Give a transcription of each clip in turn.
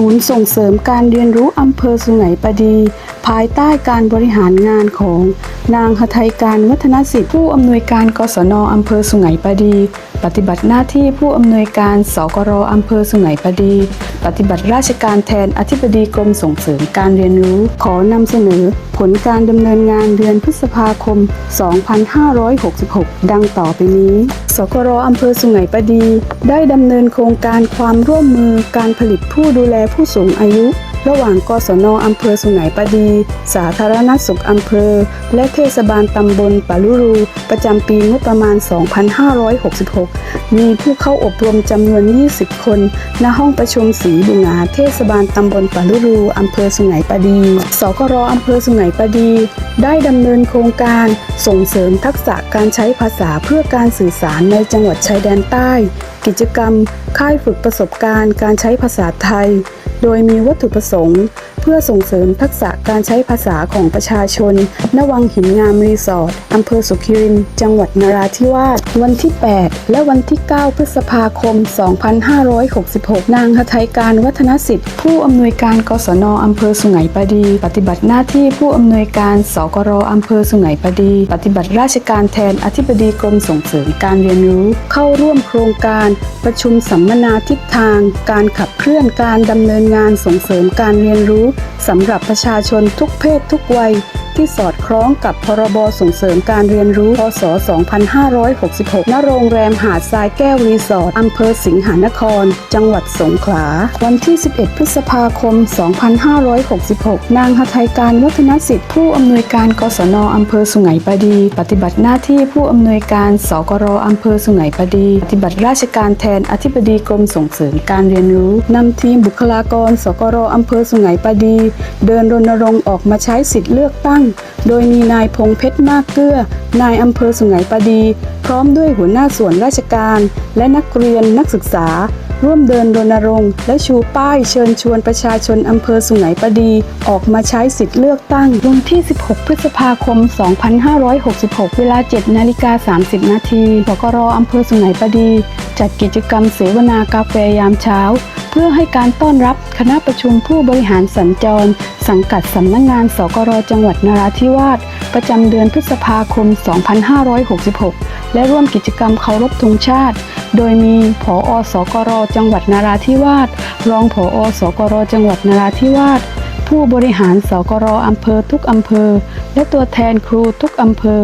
ศูนย์ส่งเสริมการเรียนรู้อำเภอสุไหงปดี ภายใต้การบริหารงานของนางหทัยการวัฒนสิทธิ์ผู้อำนวยการกศนอำเภอสุไหงปดี ปฏิบัติหน้าที่ผู้อำนวยการสกรอำเภอสุไหงปดี ปฏิบัติราชการแทนอธิบดีกรมส่งเสริมการเรียนรู้ขอนำเสนอ ผลการดำเนินงานเดือนพฤษภาคม 2566 ดังต่อไปนี้ สกรอำเภอสุไหงปดี ได้ดำเนินโครงการความร่วมมือการผลิตผู้ดูแลผู้สูงอายุ ระหว่างกศนอำเภอสุไหงปดี สาธารณสุขอำเภอ และเทศบาลตำบลปาลุรู ประจำปีงบประมาณ 2566 มีผู้เข้าอบรมจำนวน 20 คน ณ ห้องประชุมศรีบุงาเทศบาลตำบลปาลุรูอำเภอสุไหงปดี สกรอำเภอสุไหงปดี ได้ดำเนินโครงการส่งเสริมทักษะการใช้ภาษาเพื่อการสื่อสารในจังหวัดชายแดนใต้ กิจกรรม ค่ายฝึกประสบการณ์การใช้ภาษาไทย โดยมีวัตถุประสงค์ พื่อส่งเสริมทักษะการใช้ภาษาของประชาชน ณ วังหินงามรีสอร์ทอำเภอสุขิริน จังหวัดนราธิวาส วันที่ 8 และวันที่ 9 พฤษภาคม 2566 นางหทัยการวัฒนสิทธิ์ ผู้อำนวยการกศนอำเภอสุไหงปดี ปฏิบัติหน้าที่ผู้อำนวยการสกรอำเภอสุไหงปดี ปฏิบัติราชการแทนอธิบดีกรมส่งเสริมการเรียนรู้ เข้าร่วมโครงการประชุมสัมมนาทิศทาง การขับเคลื่อนการดำเนินงานส่งเสริมการเรียนรู้สำหรับประชาชนทุกเพศทุกวัย ที่สอดคล้องกับพรบส่งเสริมการเรียนรู้ พศ 2566 ณ โรงแรมหาดทรายแก้วรีสอร์ทอำเภอสิงหานคร จังหวัดสงขลา วันที่ 11 พฤษภาคม 2566 นางหทัยการวัฒนสิทธิ์ผู้อำนวยการกศนอำเภอสุไหงปดี ปฏิบัติหน้าที่ผู้อำนวยการสกรอำเภอสุไหงปดี ปฏิบัติราชการแทนอธิบดีกรมส่งเสริมการเรียนรู้นำทีมบุคลากร สกรอำเภอสุไหงปดี เดินรณรงค์ออกมาใช้สิทธิ์เลือกตั้งโดยมีนายพงเพชรมากเกื้อ นายอำเภอสุไหงปดี พร้อมด้วยหัวหน้าส่วนราชการ และนักเรียนนักศึกษา ร่วมเดินรณรงค์ และชูป้ายเชิญชวนประชาชนอำเภอสุไหงปดี ออกมาใช้สิทธิ์เลือกตั้งวันที่ 16 พฤษภาคม 2566 เวลา 7 นาฬิกา 30 นาทีสกรอำเภอสุไหงปดี จัดกิจกรรมเสวนากาแฟยามเช้า พื่อให้การต้อนรับคณะประชุมผู้บริหารสัญจร สังกัดสำนักงงานสกรจังหวัดนราธิวาสประจำเดือนพฤษภาคม 2566 และร่วมกิจกรรมเคารพธงชาติ โดยมีผออสกรจังหวัดนราธิวาสรองผออสกรจังหวัดนราธิวาสผู้บริหารสกรอำเภอทุกอำเภอ และตัวแทนครูทุกอำเภอ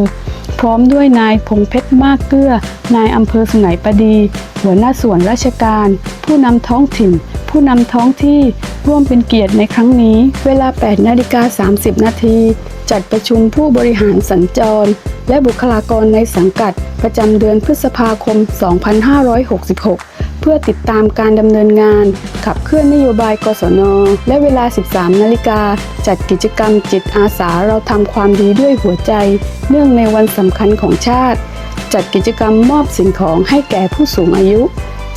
พร้อมด้วยนายพงเพชรมากเกื้อนายอำเภอสุไหงประดี หัวหน้าส่วนราชการ ผู้นำท้องถิ่น ผู้นำท้องที่ร่วมเป็นเกียรติในครั้งนี้ เวลา 8 นาฬิกา 30 นาที จัดประชุมผู้บริหารสัญจร และบุคลากรในสังกัด ประจำเดือนพฤษภาคม 2566 เพื่อติดตามการดำเนินงาน ขับเคลื่อนนโยบายกศน และเวลา 13 นาฬิกา จัดกิจกรรมจิตอาสาเราทำความดีด้วยหัวใจ เนื่องในวันสำคัญของชาติ จัดกิจกรรมมอบสิ่งของให้แก่ผู้สูงอายุ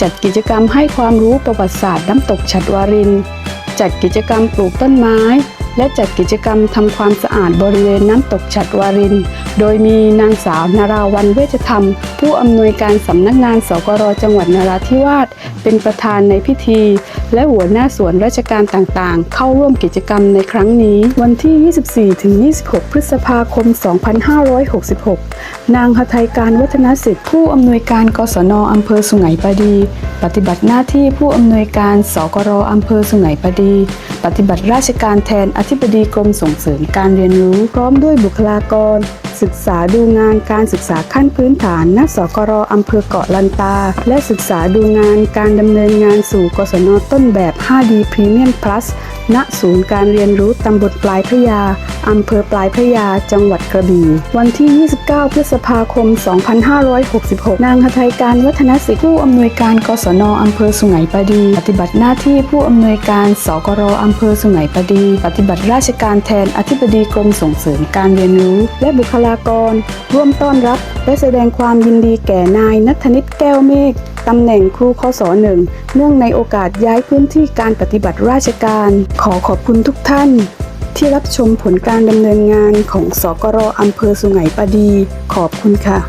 จัดกิจกรรมให้ความรู้ประวัติศาสตร์น้ำตกฉัดวาริน จัดกิจกรรมปลูกต้นไม้ และจัดกิจกรรมทำความสะอาดบริเวณน้ำตกฉัดวาริน โดยมีนางสาวนาราวันเวชธรรม ผู้อำนวยการสำนักงานสกรจังหวัดนราธิวาสเป็นประธานในพิธี และหัวหน้าส่วนราชการต่างๆ เข้าร่วมกิจกรรมในครั้งนี้ วันที่ 24-26 พฤษภาคม 2566 นางหทัยการวัฒนสิทธิ์ผู้อำนวยการกศนอำเภอสุไหงปดี ปฏิบัติหน้าที่ผู้อำนวยการสกรอำเภอสุไหงปดี ปฏิบัติราชการแทนอธิบดีกรมส่งเสริมการเรียนรู้พร้อมด้วยบุคลากร ศึกษาดูงานการศึกษาขั้นพื้นฐานณสกรอำเภอเกาะลันตา และศึกษาดูงานการดำเนินงานสู่กศนต้นแบบ 5D Premium Plus ณศูนย์การเรียนรู้ตำบลปลายพระยา อำเภอปลายพระยา จังหวัดกระบี่ วันที่ 29 พฤษภาคม 2566 นางหทัยการวัฒนสิทธิ์ผู้อำนวยการกศนอำเภอสุไหงปดี ปฏิบัติหน้าที่ผู้อำนวยการสกรอำเภอสุไหงปดี ปฏิบัติราชการแทนอธิบดีกรมส่งเสริมการเรียนรู้ และบุคลากร ร่วมต้อนรับ และแสดงความยินดีแก่นายนัทนิตแก้วเมฆตำแหน่งครูคศหนึ่งเนื่องในโอกาสย้ายพื้นที่การปฏิบัติราชการ ขอขอบคุณทุกท่าน ที่รับชมผลการดำเนินงานของสกรออำเภอสุไหงปดี ขอบคุณค่ะ